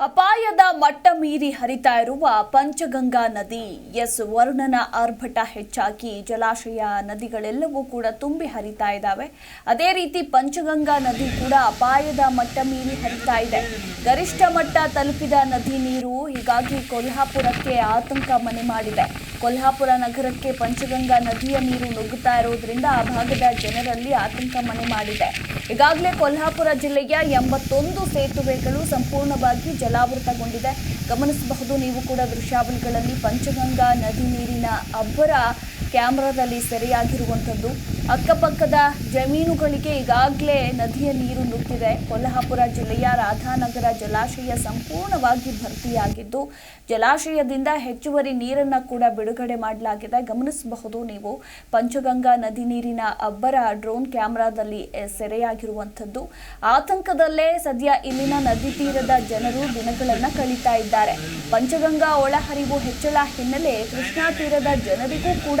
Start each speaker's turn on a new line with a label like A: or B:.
A: ಅಪಾಯದ ಮಟ್ಟ ಮೀರಿ ಹರಿತಾ ಇರುವ ಪಂಚಗಂಗಾ ನದಿ, ಎಸ್ ವರುಣನ ಆರ್ಭಟ ಹೆಚ್ಚಾಗಿ ಜಲಾಶಯ ನದಿಗಳೆಲ್ಲವೂ ಕೂಡ ತುಂಬಿ ಹರಿತಾ ಇದ್ದಾವೆ ಅದೇ ರೀತಿ ಪಂಚಗಂಗಾ ನದಿ ಕೂಡ ಅಪಾಯದ ಮಟ್ಟ ಮೀರಿ ಹರಿತಾ ಇದೆ. ಗರಿಷ್ಠ ಮಟ್ಟ ತಲುಪಿದ ನದಿ ನೀರು ಹೀಗಾಗಿ ಕೊಲ್ಹಾಪುರಕ್ಕೆ ಆತಂಕ ಮನೆ ಮಾಡಿದೆ. ಕೊಲ್ಹಾಪುರ ನಗರಕ್ಕೆ ಪಂಚಗಂಗಾ ನದಿಯ ನೀರು ನುಗ್ಗುತ್ತಾ ಇರೋದ್ರಿಂದ ಆ ಭಾಗದ ಜನರಲ್ಲಿ ಆತಂಕ ಮನೆ ಮಾಡಿದೆ. ಈಗಾಗಲೇ ಕೊಲ್ಹಾಪುರ ಜಿಲ್ಲೆಯ ಎಂಬತ್ತೊಂದು ಸೇತುವೆಗಳು ಸಂಪೂರ್ಣವಾಗಿ ಜಲಾವೃತಗೊಂಡಿದೆ. ಗಮನಿಸಬಹುದು, ನೀವು ಕೂಡ ದೃಶ್ಯಾವಳಿಗಳಲ್ಲಿ ಪಂಚಗಂಗಾ ನದಿ ನೀರಿನ ಅಬ್ಬರ ಕ್ಯಾಮೆರಾದಲ್ಲಿ ಸೆರೆಯಾಗಿರುವಂಥದ್ದು. ಅಕ್ಕಪಕ್ಕದ ಜಮೀನುಗಳಿಗೆ ಈಗಾಗಲೇ ನದಿಯ ನೀರು ನುಗ್ಗಿದೆ ಕೊಲ್ಹಾಪುರ ಜಿಲ್ಲೆಯ ರಾಧಾನಗರ ಜಲಾಶಯ ಸಂಪೂರ್ಣವಾಗಿ ಭರ್ತಿಯಾಗಿದ್ದು, ಜಲಾಶಯದಿಂದ ಹೆಚ್ಚುವರಿ ನೀರನ್ನು ಕೂಡ ಬಿಡುಗಡೆ ಮಾಡಲಾಗಿದೆ. ಗಮನಿಸಬಹುದು, ನೀವು ಪಂಚಗಂಗಾ ನದಿ ನೀರಿನ ಅಬ್ಬರ ಡ್ರೋನ್ ಕ್ಯಾಮ್ರಾದಲ್ಲಿ ಸೆರೆಯಾಗಿರುವಂಥದ್ದು. ಆತಂಕದಲ್ಲೇ ಸದ್ಯ ಇಲ್ಲಿನ ನದಿ ತೀರದ ಜನರು ದಿನಗಳನ್ನು ಕಳೀತಾ ಇದ್ದಾರೆ. ಪಂಚಗಂಗಾ ಒಳಹರಿವು ಹೆಚ್ಚಳ ಹಿನ್ನೆಲೆ ಕೃಷ್ಣಾ ತೀರದ ಜನರಿಗೂ ಕೂಡ